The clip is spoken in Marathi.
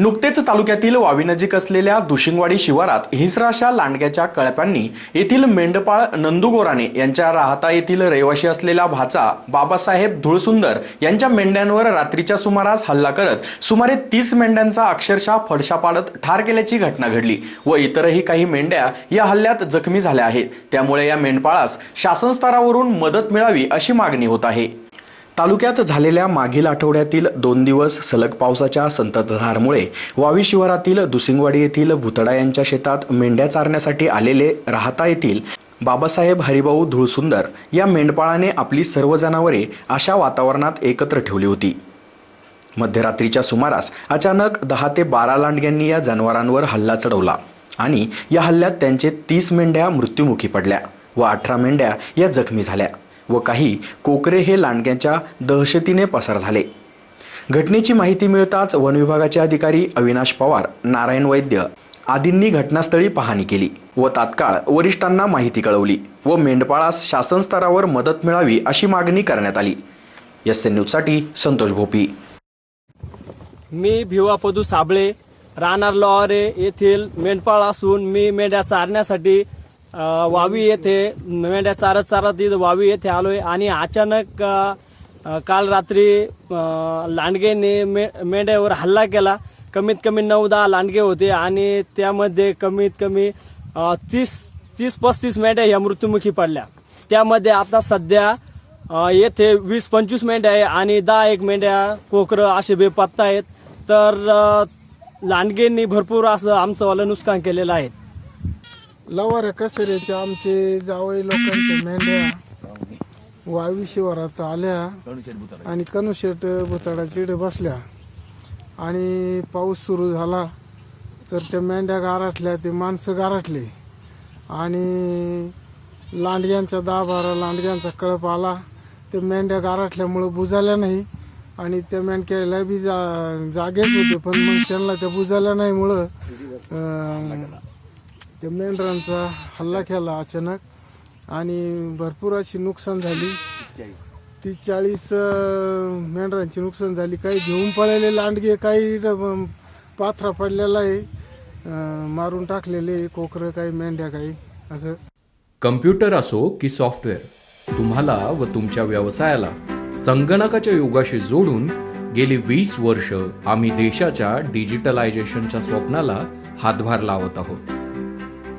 नुकतेच तालुक्यातील वावीनजीक असलेल्या दुशिंगवाडी शिवारात हिसराशा लांडग्याच्या कळप्यांनी येथील मेंढपाळ नंदुगोराणे यांच्या राहता येथील रहिवाशी असलेल्या भाचा बाबासाहेब धुळसुंदर यांच्या मेंढ्यांवर रात्रीच्या सुमारास हल्ला करत सुमारे तीस मेंढ्यांचा अक्षरशः फडशा पाडत ठार केल्याची घटना घडली व इतरही काही मेंढ्या या हल्ल्यात जखमी झाल्या आहेत. त्यामुळे या मेंढपाळास शासन स्तरावरून मदत मिळावी अशी मागणी होत आहे. तालुक्यात झालेल्या मागील आठवड्यातील दोन दिवस सलग पावसाच्या संततधारमुळे वावी शिवारातील दुसिंगवाडी येथील भुतडा यांच्या शेतात मेंढ्या चारण्यासाठी आलेले राहता येथील बाबासाहेब हरिभाऊ धुळसुंदर या मेंढपाळाने आपली सर्व जनावरे अशा वातावरणात एकत्र ठेवली होती. मध्यरात्रीच्या सुमारास अचानक दहा ते बारा लांडग्यांनी या जनावरांवर हल्ला चढवला आणि या हल्ल्यात त्यांचे तीस मेंढ्या मृत्युमुखी पडल्या व अठरा मेंढ्या या जखमी झाल्या. व काही कोकरे हे लांडग्यांच्या दहशतीने पसार झाले. घटनेची माहिती मिळताच वन विभागाचे अधिकारी अविनाश पवार नारायण वैद्य आदींनी घटनास्थळी पाहणी केली व तात्काळ वरिष्ठांना माहिती कळवली व मेंढपाळास शासन स्तरावर मदत मिळावी अशी मागणी करण्यात आली. एस एन न्यूजसाठी संतोष भोपी. मी भिवापदू साबळे राहणार लोहारे येथील मेंढपाळ असून मी मेंढ्या चारण्यासाठी वावी येथे मेंढ्या चारत चारत इथं वावी येथे आलोय आणि अचानक काल रात्री लांडगेने मे मेंढ्यावर हल्ला केला. कमीत कमी नऊ दहा लांडगे होते आणि त्यामध्ये कमीत कमी तीस तीस पस्तीस मेंढ्या ह्या मृत्युमुखी पडल्या. त्यामध्ये आता सध्या येथे वीस पंचवीस मेंढ्या आहे आणि दहा एक मेंढ्या कोकरं असे बेपत्ता आहेत. तर लांडगेंनी भरपूर असं आमचं वालं नुकसान केलेलं आहे. लवाऱ्या कसऱ्याचे आमचे जावई लोकांच्या मेंढ्या वावी शिवारात आल्या आणि कनुशेट भुताडा चिड बसल्या. आणि पाऊस सुरू झाला तर त्या मेंढ्या गारठल्या ते माणसं गारठले. आणि लांडग्यांचा दहा बारा लांडग्यांचा कळप आला. ते मेंढ्या गारठल्यामुळं बुजाल्या नाही. आणि त्या मेंढक्याला बी जा जागेच होते पण मग त्यांना त्या बुजाल्या नाहीमुळं अं, त्या मेंढरांचा हल्ला केला अचानक आणि भरपूर अशी नुकसान झाली. तीस चाळीस मेंढरांची नुकसान झाली. काही घेऊन पळालेले लांडगे काही पाथरा पडलेला आहे. मारून टाकलेले कोकरं काही मेंढ्या काही असं. कम्प्युटर असो की सॉफ्टवेअर तुम्हाला व तुमच्या व्यवसायाला संगणकाच्या योगाशी जोडून गेली वीस वर्ष आम्ही देशाच्या डिजिटलायझेशनच्या स्वप्नाला हातभार लावत आहोत.